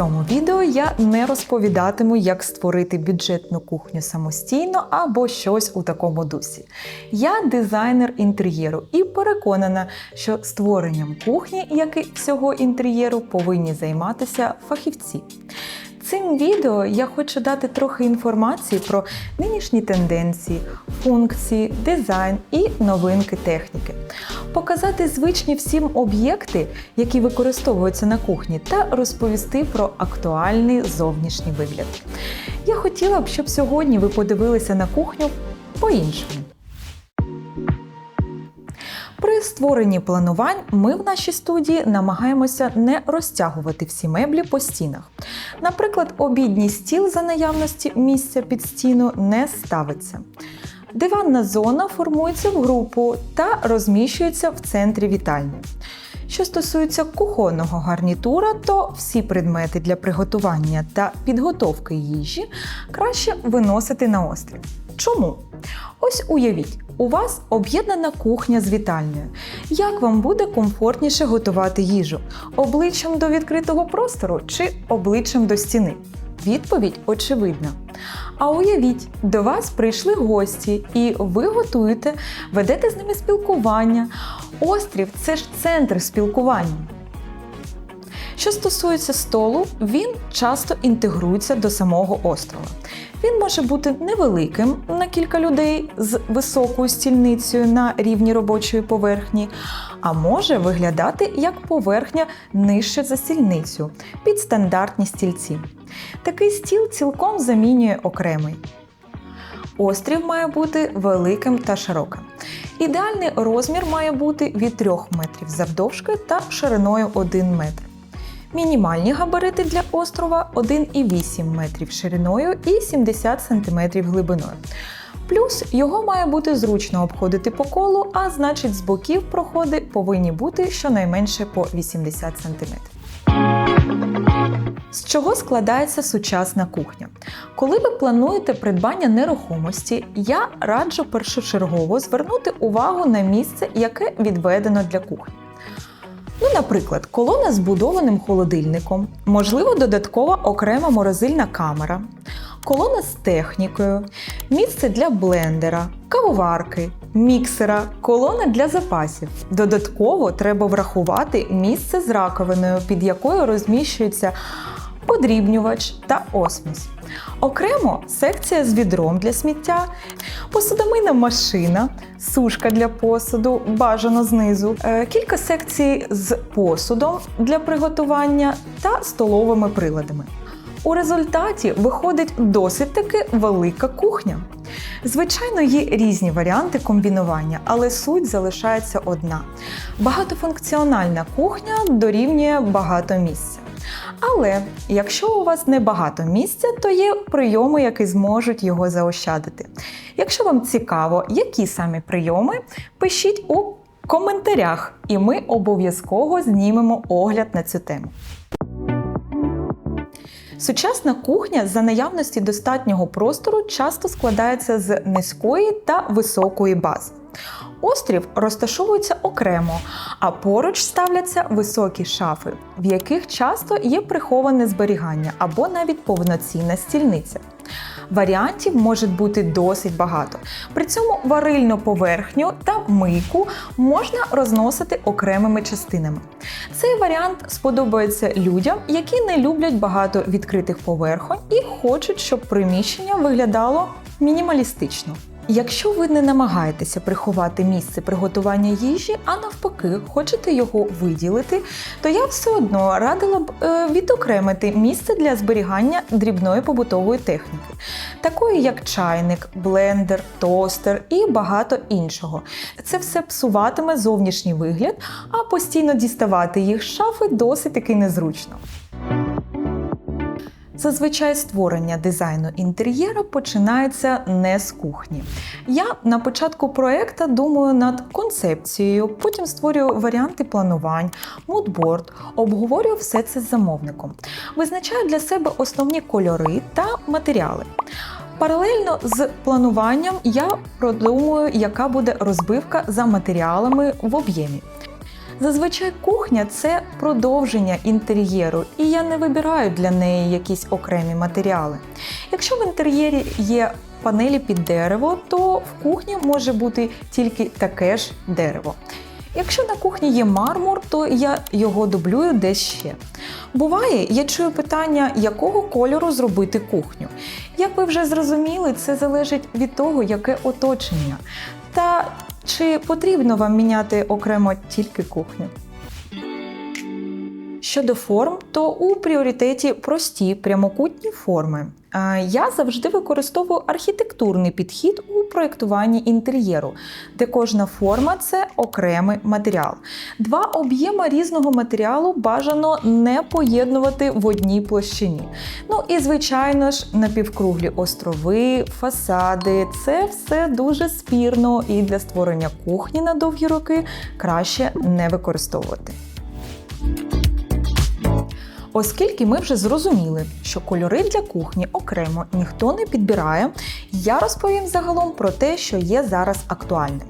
Цьому відео я не розповідатиму, як створити бюджетну кухню самостійно або щось у такому дусі. Я дизайнер інтер'єру і переконана, що створенням кухні, як і всього інтер'єру, повинні займатися фахівці. Цим відео я хочу дати трохи інформації про нинішні тенденції, функції, дизайн і новинки техніки, показати звичні всім об'єкти, які використовуються на кухні, та розповісти про актуальний зовнішній вигляд. Я хотіла б, щоб сьогодні ви подивилися на кухню по-іншому. При створенні планувань ми в нашій студії намагаємося не розтягувати всі меблі по стінах. Наприклад, обідній стіл за наявності місця під стіну не ставиться. Диванна зона формується в групу та розміщується в центрі вітальні. Що стосується кухонного гарнітура, то всі предмети для приготування та підготовки їжі краще виносити на острів. Чому? Ось уявіть, у вас об'єднана кухня з вітальнею. Як вам буде комфортніше готувати їжу? Обличчям до відкритого простору чи обличчям до стіни? Відповідь очевидна. А уявіть, до вас прийшли гості, і ви готуєте, ведете з ними спілкування. Острів це ж центр спілкування. Що стосується столу, він часто інтегрується до самого острова. Він може бути невеликим на кілька людей з високою стільницею на рівні робочої поверхні, а може виглядати як поверхня нижче за стільницю під стандартні стільці. Такий стіл цілком замінює окремий. Острів має бути великим та широким. Ідеальний розмір має бути від 3 метрів завдовжки та шириною 1 метр. Мінімальні габарити для острова 1,8 метрів шириною і 70 см глибиною. Плюс його має бути зручно обходити по колу, а значить з боків проходи повинні бути щонайменше по 80 см. З чого складається сучасна кухня? Коли ви плануєте придбання нерухомості, я раджу першочергово звернути увагу на місце, яке відведено для кухні. Ну, наприклад, колона з будованим холодильником, можливо, додаткова окрема морозильна камера, колона з технікою, місце для блендера, кавоварки, міксера, колона для запасів. Додатково треба врахувати місце з раковиною, під якою розміщується подрібнювач та осміс. Окремо секція з відром для сміття, посудомийна машина, сушка для посуду, бажано знизу, е, кілька секцій з посудом для приготування та столовими приладами. У результаті виходить досить таки велика кухня. Звичайно, є різні варіанти комбінування, але суть залишається одна: багатофункціональна кухня дорівнює багато місця. Але якщо у вас не багато місця, то є прийоми, які зможуть його заощадити. Якщо вам цікаво, які саме прийоми, пишіть у коментарях, і ми обов'язково знімемо огляд на цю тему. Сучасна кухня за наявності достатнього простору часто складається з низької та високої бази. Острів розташовується окремо, а поруч ставляться високі шафи, в яких часто є приховане зберігання або навіть повноцінна стільниця. Варіантів може бути досить багато. При цьому варильну поверхню та мийку можна розносити окремими частинами. Цей варіант сподобається людям, які не люблять багато відкритих поверхонь і хочуть, щоб приміщення виглядало мінімалістично. Якщо ви не намагаєтеся приховати місце приготування їжі, а навпаки, хочете його виділити, то я все одно радила б е, відокремити місце для зберігання дрібної побутової техніки, такої як чайник, блендер, тостер і багато іншого. Це все псуватиме зовнішній вигляд, а постійно діставати їх з шафи досить таки незручно. Зазвичай створення дизайну інтер'єру починається не з кухні. Я на початку проекту думаю над концепцією, потім створюю варіанти планувань, мудборд, обговорюю все це з замовником. Визначаю для себе основні кольори та матеріали. Паралельно з плануванням я продумую, яка буде розбивка за матеріалами в об'ємі. Зазвичай кухня це продовження інтер'єру, і я не вибираю для неї якісь окремі матеріали. Якщо в інтер'єрі є панелі під дерево, то в кухні може бути тільки таке ж дерево. Якщо на кухні є мармур, то я його дублюю десь ще. Буває, я чую питання, якого кольору зробити кухню. Як ви вже зрозуміли, це залежить від того, яке оточення. Та чи потрібно вам міняти окремо тільки кухню? Щодо форм, то у пріоритеті прості прямокутні форми. Я завжди використовую архітектурний підхід у проєктуванні інтер'єру, де кожна форма це окремий матеріал. Два об'єми різного матеріалу бажано не поєднувати в одній площині. Ну і звичайно ж, напівкруглі острови, фасади це все дуже спірно і для створення кухні на довгі роки краще не використовувати. Оскільки ми вже зрозуміли, що кольори для кухні окремо ніхто не підбирає, я розповім загалом про те, що є зараз актуальним.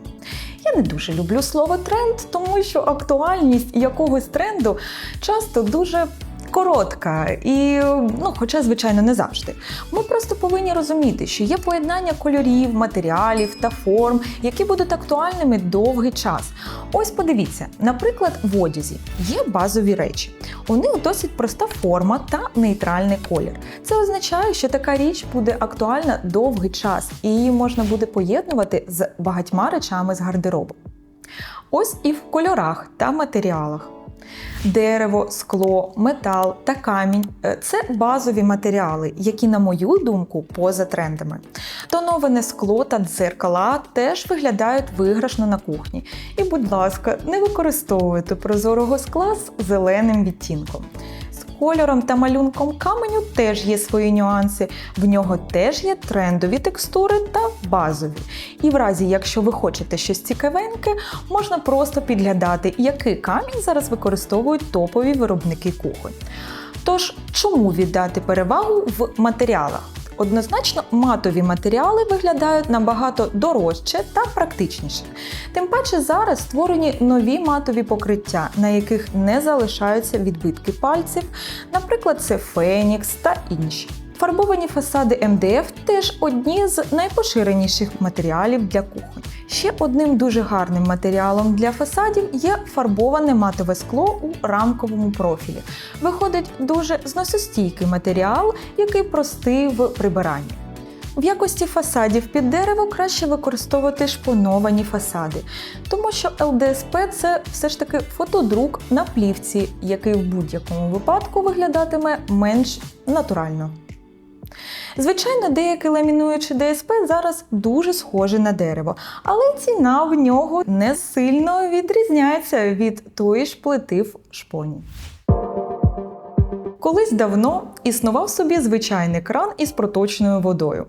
Я не дуже люблю слово тренд, тому що актуальність якогось тренду часто дуже коротка і, ну, хоча, звичайно, не завжди. Ми просто повинні розуміти, що є поєднання кольорів, матеріалів та форм, які будуть актуальними довгий час. Ось подивіться, наприклад, в одязі є базові речі. У них досить проста форма та нейтральний колір. Це означає, що така річ буде актуальна довгий час, і її можна буде поєднувати з багатьма речами з гардеробу. Ось і в кольорах та матеріалах. Дерево, скло, метал та камінь е, це базові матеріали, які, на мою думку, поза трендами. Тоноване скло та дзеркала теж виглядають виграшно на кухні. І, будь ласка, не використовуйте прозорого скла з зеленим відтінком. Кольором та малюнком каменю теж є свої нюанси. В нього теж є трендові текстури та базові. І в разі, якщо ви хочете щось цікавеньке, можна просто підглядати, який камінь зараз використовують топові виробники кухонь. Тож, чому віддати перевагу в матеріалах? Однозначно, матові матеріали виглядають набагато дорожче та практичніше. Тим паче зараз створені нові матові покриття, на яких не залишаються відбитки пальців, наприклад, це Фенікс та інші. Фарбовані фасади МДФ теж одні з найпоширеніших матеріалів для кухонь. Ще одним дуже гарним матеріалом для фасадів є фарбоване матове скло у рамковому профілі. Виходить дуже зносостійкий матеріал, який простий в прибиранні. В якості фасадів під дерево краще використовувати шпоновані фасади, тому що ЛДСП це все ж таки фотодрук на плівці, який в будь-якому випадку виглядатиме менш натурально. Звичайно, деякий ламінуючий ДСП зараз дуже схожий на дерево, але ціна в нього не сильно відрізняється від тої ж плити в шпоні. Колись давно існував собі звичайний кран із проточною водою.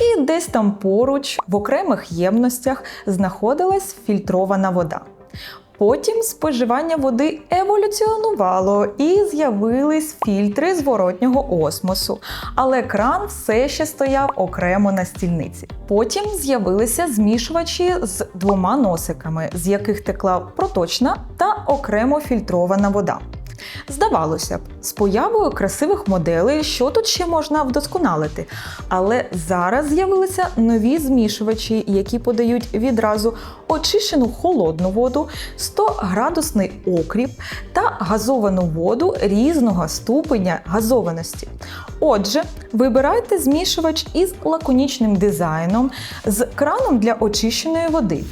І десь там поруч, в окремих ємностях, знаходилась фільтрована вода. Потім споживання води еволюціонувало і з'явились фільтри зворотнього осмосу, але кран все ще стояв окремо на стільниці. Потім з'явилися змішувачі з двома носиками, з яких текла проточна та окремо фільтрована вода. Здавалося б, з появою красивих моделей, що тут ще можна вдосконалити. Але зараз з'явилися нові змішувачі, які подають відразу очищену холодну воду, 100-градусний окріп та газовану воду різного ступеня газованості. Отже, вибирайте змішувач із лаконічним дизайном з краном для очищеної води.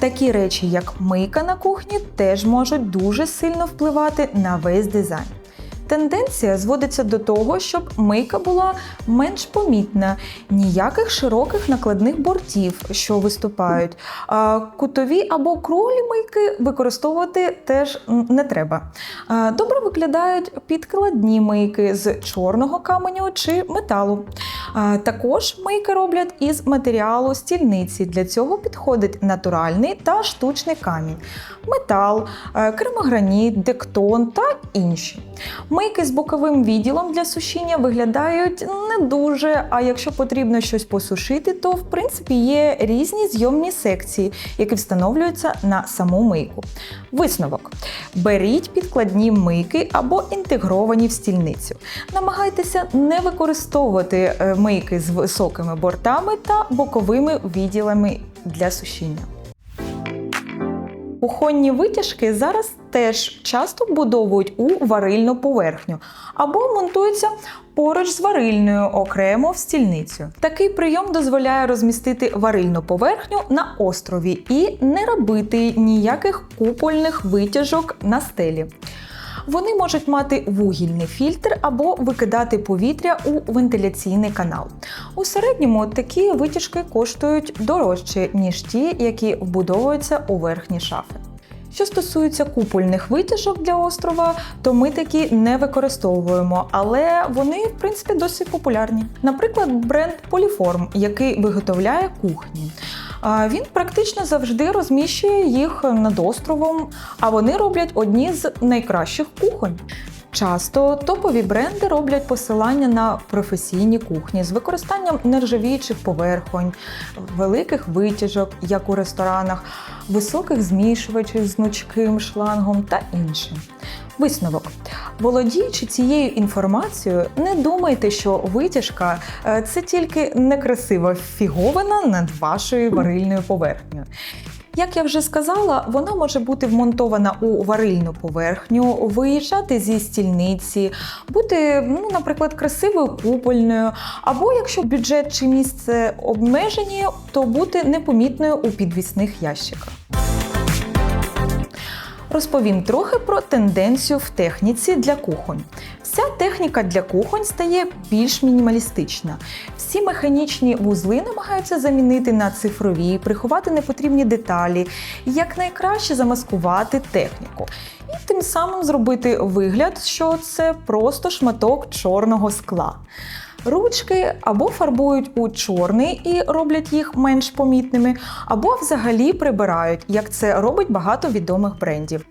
Такі речі, як мийка на кухні, теж можуть дуже сильно впливати на весь дизайн. Тенденція зводиться до того, щоб мийка була менш помітна, ніяких широких накладних бортів, що виступають. Кутові або круглі мийки використовувати теж не треба. Добре виглядають підкладні мийки з чорного каменю чи металу. Також мийки роблять із матеріалу стільниці. Для цього підходить натуральний та штучний камінь, метал, е, кремограніт, дектон та інші. Мийки з боковим відділом для сушіння виглядають не дуже. А якщо потрібно щось посушити, то в принципі є різні зйомні секції, які встановлюються на саму мийку. Висновок: беріть підкладні мийки або інтегровані в стільницю. Намагайтеся не використовувати е, мийки з високими бортами та боковими відділами для сушіння. Кухонні витяжки зараз теж часто вбудовують у варильну поверхню або монтуються поруч з варильною окремо в стільницю. Такий прийом дозволяє розмістити варильну поверхню на острові і не робити ніяких купольних витяжок на стелі. Вони можуть мати вугільний фільтр або викидати повітря у вентиляційний канал. У середньому такі витяжки коштують дорожче, ніж ті, які вбудовуються у верхні шафи. Що стосується купольних витяжок для острова, то ми такі не використовуємо, але вони в принципі досить популярні. Наприклад, бренд Polyform, який виготовляє кухні. Він практично завжди розміщує їх над островом, а вони роблять одні з найкращих кухонь. Часто топові бренди роблять посилання на професійні кухні з використанням нержавіючих поверхонь, великих витяжок, як у ресторанах, високих змішувачів з гнучким шлангом та іншим. Висновок. Володіючи цією інформацією, не думайте, що витяжка е, це тільки некрасива фіговина над вашою варильною поверхнею. Як я вже сказала, вона може бути вмонтована у варильну поверхню, виїжджати зі стільниці, бути, ну, наприклад, красивою купольною, або якщо бюджет чи місце обмежені, то бути непомітною у підвісних ящиках. Розповім трохи про тенденцію в техніці для кухонь. Вся техніка для кухонь стає більш мінімалістична. Всі механічні вузли намагаються замінити на цифрові, приховати непотрібні деталі, якнайкраще замаскувати техніку. І тим самим зробити вигляд, що це просто шматок чорного скла. Ручки або фарбують у чорний і роблять їх менш помітними, або взагалі прибирають, як це робить багато відомих брендів.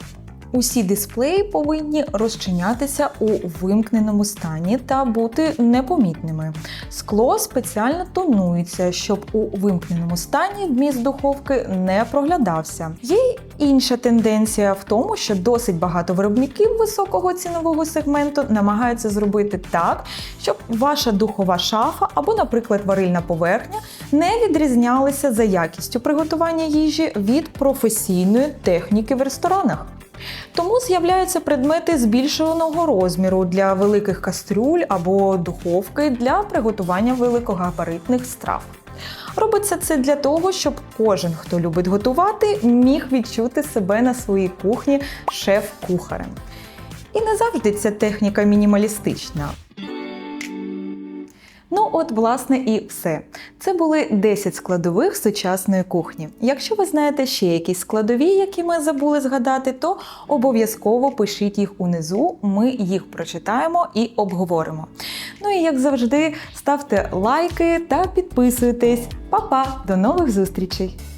Усі дисплеї повинні розчинятися у вимкненому стані та бути непомітними. Скло спеціально тонується, щоб у вимкненому стані вміст духовки не проглядався. Є й інша тенденція в тому, що досить багато виробників високого цінового сегменту намагаються зробити так, щоб ваша духова шафа або, наприклад, варильна поверхня не відрізнялися за якістю приготування їжі від професійної техніки в ресторанах. Тому з'являються предмети збільшеного розміру для великих кастрюль або духовки для приготування великогабаритних страв. Робиться це для того, щоб кожен, хто любить готувати, міг відчути себе на своїй кухні шеф-кухарем. І не завжди ця техніка мінімалістична. Ну, от, власне, і все. Це були 10 складових сучасної кухні. Якщо ви знаєте ще якісь складові, які ми забули згадати, то обов'язково пишіть їх унизу, ми їх прочитаємо і обговоримо. Ну і як завжди, ставте лайки та підписуйтесь. Па-па! До нових зустрічей!